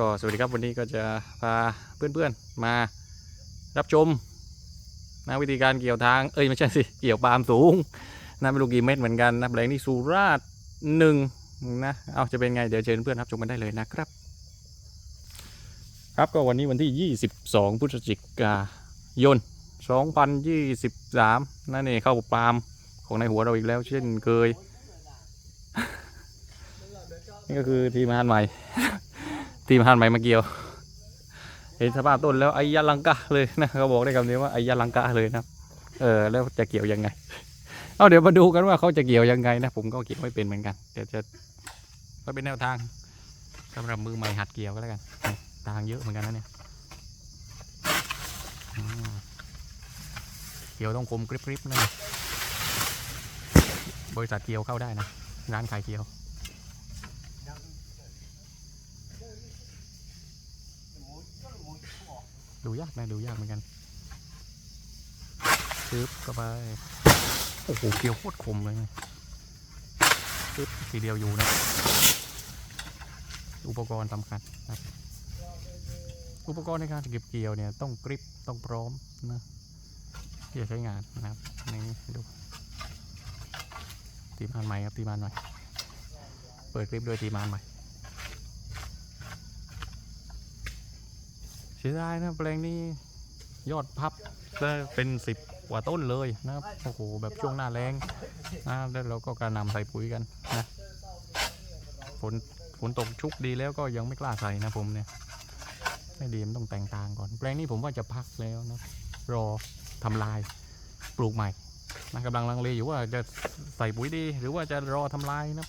ก็สวัสดีครับวันนี้ก็จะพาเพื่อนๆมารับชมนะวิธีการเกี่ยวทางเอ้ยไม่ใช่สิเกี่ยวปาล์มสูงนะไม่รู้กี่เม็ดเหมือนกันนะแปลงนี้สุราษฎร์หนึ่งนะเอาจะเป็นไงเดี๋ยวเชิญเพื่อนรับชมกันได้เลยนะครับ ครับก็วันนี้วันที่ 22พฤศจิกายน 2023นั่นเองเข้าปาล์มของในหัวเราอีกแล้ว เช่นเคยนี่ก็คือทีมงานใหม่ ทีมงานใหม่มาเกี่ยวเห็นสภาพต้นแล้วไอ้ยาลังกะเลยนะเขาบอกได้คำนี้ว่าไอ้ยาลังกะเลยนะเออแล้วจะเกี่ยวยังไงเอาเดี๋ยวมาดูกันว่าเขาจะเกี่ยวยังไงนะผมก็เกี่ยวไม่เป็นเหมือนกันเดี๋ยวจะก็เป็นแนวทางสำหรับมือใหม่หัดเกี่ยวก็แล้วกันทางเยอะเหมือนกันนะเนี่ยเกี่ยวต้องคมกริบๆนะเนี่ยบริษัทเกี่ยวเข้าได้นะร้านขายเกี่ยว ดูยากนะดูยากเหมือนกันซึบเข้าไป โอ้โห เกลียวโคตรคมเลยซึบทีเดียวอยู่นะ อุปกรณ์สำคัญนะครับอุปกรณ์ในการเก็บเกี่ยวเนี่ยต้องกริปต้องพร้อมนะที่จะใช้งานนะครับนี่ดูทีมานใหม่ครับทีมานใหม่ เปิดคลิปโดยทีมานใหม่ เสียดายนะแปลงนี้ยอดพับได้เป็นสิบกว่าต้นเลยนะครับโอ้โหแบบช่วงหน้าแรงนะแล้วเราก็กระนำใส่ปุ๋ยกันนะฝนฝนตกชุกดีแล้วก็ยังไม่กล้าใส่นะผมเนี่ยไม่ดีมันต้องแต่งตางก่อน แปลงนี้ผมว่าจะพักแล้วนะรอทำลายปลูกใหม่นะกำลังลังเลอยู่ว่าจะใส่ปุ๋ยดี หรือว่าจะรอทำลายนะ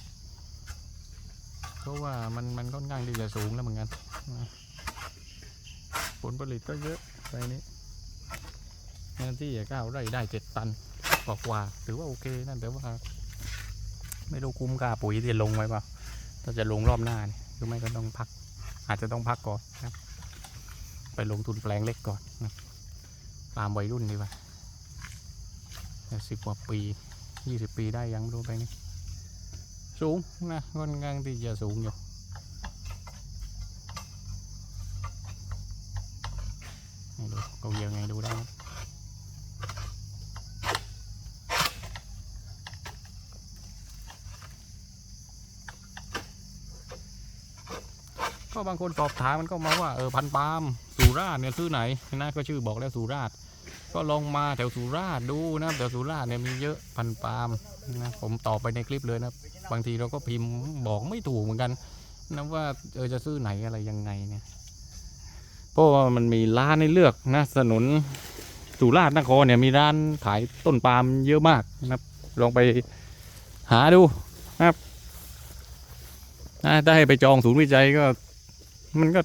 เพราะว่ามันมันค่อนข้างที่จะสูงแล้วเหมือนกันนะ ผลผลิตก็เยอะไปนี้เนื้อที่เก้าไร่ได้เจ็ดตันกว่ากว่าถือว่าโอเคนั่นแต่ว่า ไม่รู้คุ้มค่าปุ๋ยที่ลงไว้เปล่าถ้าจะลงรอบหน้าเนี่ยหรือไม่ก็ต้องพัก อาจจะต้องพักก่อนนะไปลงทุนแปลงเล็กก่อนนะตามวัยรุ่นดีกว่าสิบกว่าปียี่สิบปีได้ยังไม่รู้ไปนี่สูงนะค่อนข้างที่จะสูงอยู่ ให้ดูเกาเยียวไงดูได้นะ ก็บางคนสอบถามมันก็มาว่าเออพันปาล์มสุราษฎร์เนี่ยชื่อไหนนะก็ชื่อบอกแล้วสุราษฎร์ก็ลองมาแถวสุราษฎร์ดูนะแถวสุราษฎร์เนี่ยมีเยอะพันปาล์มนะผมตอบไปในคลิปเลยนะบางทีเราก็พิมพ์บอกไม่ถูกเหมือนกันนะว่าเออจะซื้อไหนอะไรยังไงเนี่ยเพราะว่ามันมีร้านให้เลือกนะถนนสุราษฎร์นครเนี่ยมีร้านขายต้นปาล์มเยอะมากนะครับลองไปหาดูนะครับนะถ้าให้ไปจองศูนย์วิจัยก็ มันก็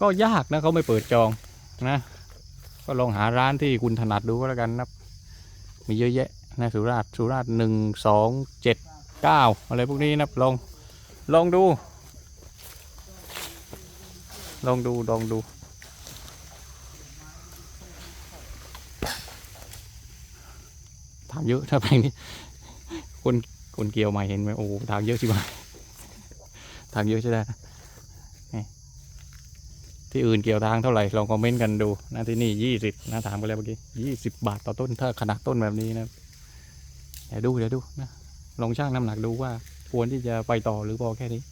ก็ยากนะเขาไม่เปิดจองนะ ก็ลองหาร้านที่คุณถนัดดูก็แล้วกันนะมีเยอะแยะนะสุราษฎร์สุราษฎร์หนึ่งสองเจ็ดเก้าอะไรพวกนี้นะลองลองดู ลองดูลองดูทางเยอะถ้าแปลงนี้คนคนเกี่ยวใหม่เห็นไหมโอ้โหทางเยอะชิบหาย ทางเยอะใช่ไหมนะที่อื่นเกี่ยวทางเท่าไหร่ลองคอมเมนต์กันดูนะที่นี่ยี่สิบนะถามกันแล้วเมื่อกี้ยี่สิบบาทต่อต้นถ้าขนาดต้นแบบนี้นะเดี๋ยวดูเดี๋ยวดูนะลองชั่งน้ำหนักดูว่าควรที่จะไปต่อหรือพอแค่นี้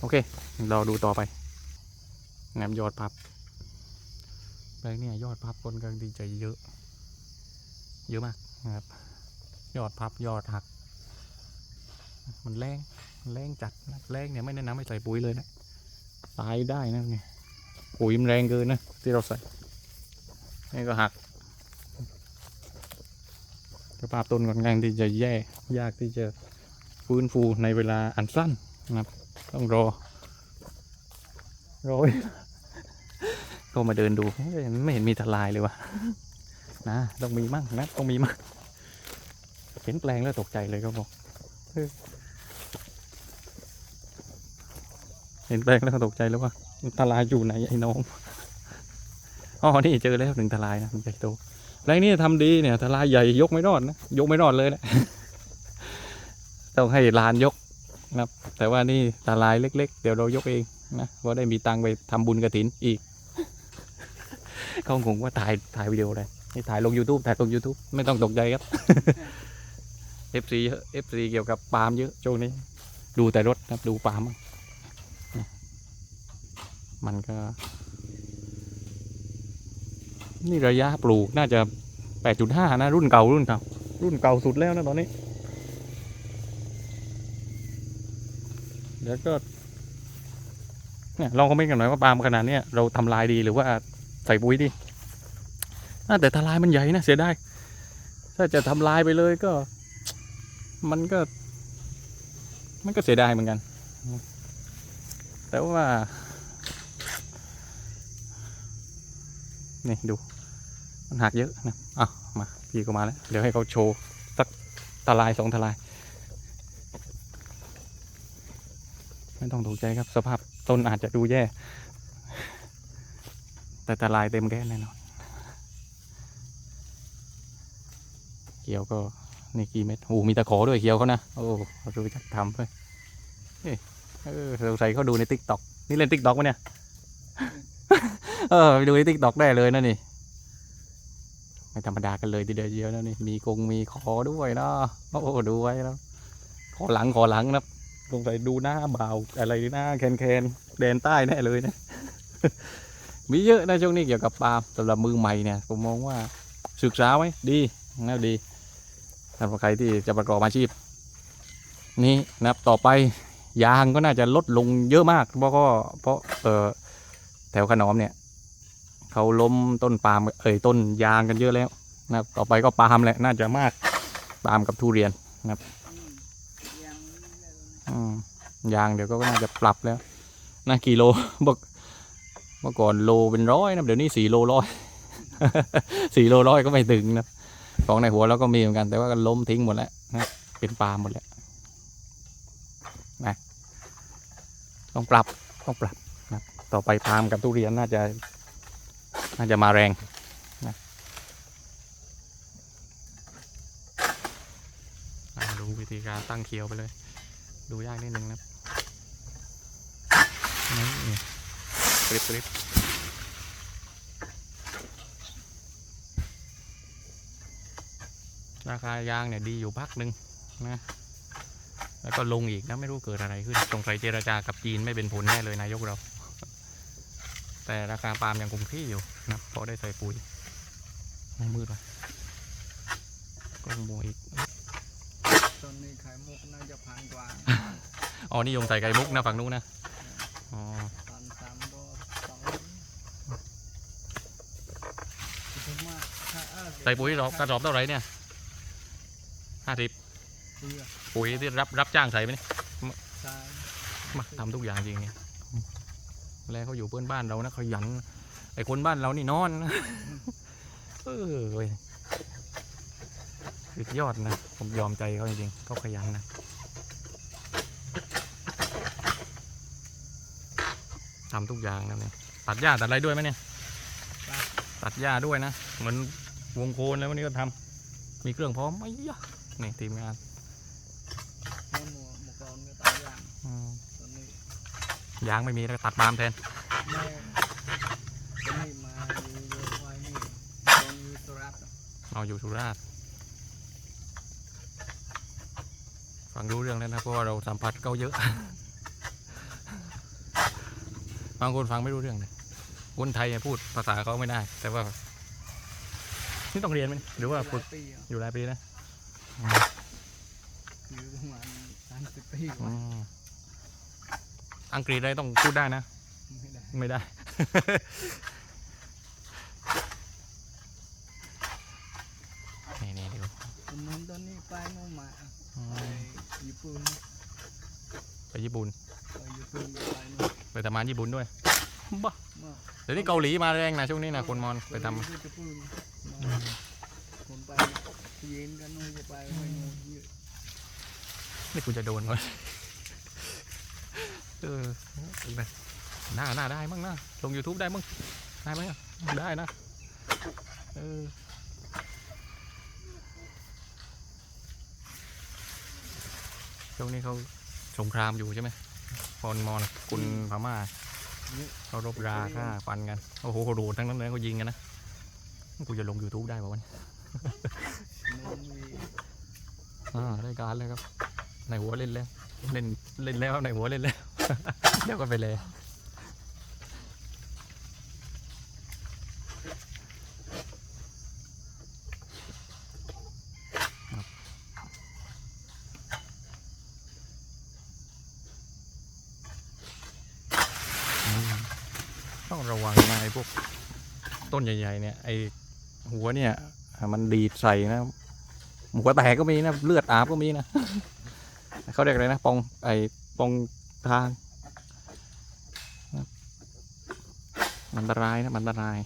โอเคเราดูต่อไปงามยอดพับแปลงเนี่ยยอดพับคนกลางดีใจเยอะ เยอะมากนะครับ ยอดพับยอดหัก มันแรงแรงจัดแรงเนี่ยไม่แนะนำให้ใส่ปุ๋ยเลยนะตายได้นะเนี่ยปุ๋ยมันแรงเกินนะที่เราใส่นี่ก็หักสภาพต้นค่อนข้างที่จะแย่ยากที่จะฟื้นฟูในเวลาอันสั้นนะครับ ต้องรอรอก็มาเดินดูไม่เห็นมีทลายเลยวะนะต้องมีมั่งนะต้องมีมั่งเห็นแปลงแล้วตกใจเลยก็บอก เห็นแปลงแล้วตกใจแล้วว่าทลายอยู่ไหนไอ้น้องอ๋อนี่เจอแล้วหนึ่งทลายนะมันใหญ่โตแปลงนี้ทำดีเนี่ยทลายใหญ่ยกไม่รอดนะยกไม่รอดเลยแหละต้องให้ลานยกนะครับ แต่ว่านี่ตาลายเล็ก ๆ เดี๋ยวเรายกเองนะเพราะได้มีตังค์ไปทำบุญกระถินอีกเขาคงว่าถ่ายถ่ายวิดีโอเลยนี่ถ่ายลง YouTube ถ่ายลง YouTube ไม่ต้องตกใจครับ FC เยอะ FC เกี่ยวกับปาล์มเยอะช่วงนี้ ดูแต่รถนะครับดูปาล์มมันก็ นี่ระยะปลูกน่าจะ8.5นะ รุ่นเก่ารุ่นเก่ารุ่นเก่าสุดแล้วนะตอนนี้เดี๋ยวก็เนี่ยลองคอมเมนต์กันหน่อยว่าปาล์มขนาดนี้เราทำลายดีหรือว่าใส่ปุ๋ยดีแต่ทลายมันใหญ่นะเสียดายถ้าจะทำลายไปเลยก็ มันก็ มันก็เสียดายเหมือนกัน แต่ว่า นี่ดู มันหักเยอะนะอะมา พี่ก็มาแล้ว เดี๋ยวให้เขาโชว์สักทลายสองทลาย ไม่ต้องตกใจครับ สภาพต้นอาจจะดูแย่ แต่ทลายเต็มแก้นแน่นอน เกี่ยวก็ นี่กี่เม็ดโอ้มีตะขอด้วยเกี่ยวเขานะ โอ้รู้จักทำด้วยเฮ้ยเออสงสัยเขาดูในติ๊กต็อกนี่เล่นติ๊กต็อกปะเนี่ย เออไปดูในติ๊กต็อกได้เลยนะนี่ ไม่ธรรมดากันเลยทีเดียวเดียวนะนี่ มีกงมีคอด้วยเนาะโอ้ดูไว้แล้ว ขอหลังขอหลังนะสงสัยดูหน้าเบาอะไรหน้าแคนแคนแดนใต้แน่เลยนะมีเยอะนะช่วงนี้เกี่ยวกับปล์มสำหรับมือใหม่เนี่ยผมมองว่าศึกษาไว้ดีนะดี สำหรับใครที่จะประกอบอาชีพ นี่นะครับต่อไปยางก็น่าจะลดลงเยอะมาก เพราะก็เพราะเออแถวขนอมเนี่ยเขาล้มต้นปาล์มเอ่ยต้นยางกันเยอะแล้วนะครับต่อไปก็ปาล์มแหละน่าจะมากปาล์มกับทุเรียนยังอืมยางเดี๋ยวก็น่าจะปรับแล้วนะกี่โลบอกเมื่อก่อนโลเป็นร้อยนะเดี๋ยวนี้สี่โลร้อยสี่โลร้อยก็ไม่ถึงนะ ของในหัวเราก็มีเหมือนกัน แต่ว่าก็ล้มทิ้งหมดแล้วนะเป็นปาล์มหมดแล้วนะต้องปรับต้องปรับนะต่อไปปาล์มกับทุเรียนน่าจะน่าจะมาแรงนะดูวิธีการตั้งเคียวไปเลย ดูยากนิดนึงนะนี่กริบกริบ ราคายางเนี่ยดีอยู่พักหนึ่งนะแล้วก็ลงอีกนะไม่รู้เกิดอะไรขึ้นสงสัยเจรจากับจีนไม่เป็นผลแน่เลยนายกเรา แต่ราคาปาล์มยังคงที่อยู่นะเพราะได้ใส่ปุ๋ยไม่มืดว่ะกล้องมัวอีกตอนนี้ไข่มุกน่าจะพันกว่าอ๋อนิยมใส่ไก่มุกนะฝั่งนู้นนะอ๋อพันสามก็สองผมว่าถ้าอ้าใส่ปุ๋ยรอบกระสอบเท่าไหร่เนี่ย ห้าสิบเบื่อปุ๋ยที่รับรับจ้างใส่ไหมเนี่ยใช่มาทำทุกอย่างจริงเนี่ยแล้วเขาอยู่เพื่อนบ้านเรานะเขายัน ไอ้คนบ้านเรานี่นอนนะเออเว้ยสุดยอดนะ ผมยอมใจเขาจริงๆเขาขยันนะทำทุกอย่างนะเนี่ยตัดหญ้าตัดอะไรด้วยไหมเนี่ย ตัดหญ้าด้วยนะ เหมือนวงโคนแล้ววันนี้ก็ทำมีเครื่องพร้อมไอ้ยะ นี่ทีมงานเมื่อหมูหมูกรอนก็ตายอย่างอืมตอนนี้ยางไม่มีแล้วตัดปาล์มแทน แม่ตอนนี้มาอยู่เยอะไว้นี่ตอนอยู่สุรัตน์เอาอยู่สุราษฎร์ฟังรู้เรื่องแล้วนะเพราะว่าเราสัมผัสเขาเยอะ บางคนฟังไม่รู้เรื่องเลยคนไทยเนี่ยพูดภาษาเขาไม่ได้ แต่ว่า นี่ต้องเรียนไหมหรือว่าฝึกหลยปีอะอยู่หลายปีนะ อยู่ประมาณสามสิบปีอืกว่ามอังกฤษอะไรต้องพูดได้นะ ไม่ได้ไม่ได้ นี่นี่เดี๋ยวผมเหมือนตอนนี้ไปโน่นมาอืไปมญี่ปุ่นไปญี่ปุ่นไปญี่ปุ่นไปโน่นไปทำงานญี่ปุ่นด้วยบ้าเมื่อเดี๋ยวนี้เกาหลีมาแรงนะช่วงนี้นะคนมอนไปทำที่ญี่ปุ่นผมไป เย็นกันโน่นจะไปไปโน่นเยอะนี่กูจะโดนวะเอออีกนะหน้าหน้าได้มั้งนะลง YouTube ได้มั้งได้ไหมได้นะเออช่วงนี้เขาสงครามอยู่ใช่ไหมพรมอนกุลพม่าเขารบราฆ่าฟันกัน โอ้โหเขาโดดทั้งนั้นเลยเขายิงกันนะ กูจะลง YouTube ได้ป่าวะเนี่ยมัน อ่ารายการเลยครับในหัวเล่นแล้วเล่นเล่นแล้วในหัวเล่นแล้วเดี๋ยวก็ไปเลยต้องระวังนะไอ้พวกต้นใหญ่ ๆ เนี่ย ไอ้หัวเนี่ย มันดีดใส่นะ หัวแตกก็มีนะเลือดอาบก็มีนะเขาเรียกอะไรนะปองไอ้ปองทางมันอันตรายนะมันอันตราย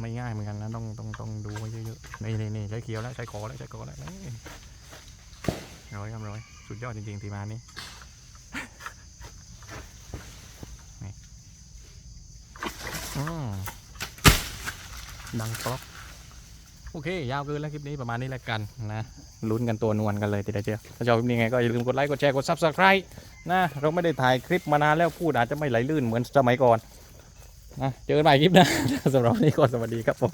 ไม่ง่ายเหมือนกันนะต้องต้องต้องดูไว้เยอะๆนี่นี่นี่ใช้เขียวแล้วใช้คอแล้วใช้คอแล้วนี่ร้อยครับร้อยสุดยอดจริงๆทีมานนี้อืมดังกรอบ โอเค ยาวเกินแล้วคลิปนี้ประมาณนี้แล้วกันนะลุ้นกันตัวนวลกันเลยทีเดียวเชียวถ้าชอบคลิปนี้ไงก็อย่าลืมกดไลค์กดแชร์กดซับสไคร b e นะเราไม่ได้ถ่ายคลิปมานานแล้วพูดอาจจะไม่ไหลลื่นเหมือนสมัยก่อนนะเจอกันใหม่คลิปหนะสำหรับวันนี้ก็สวัสดีครับผม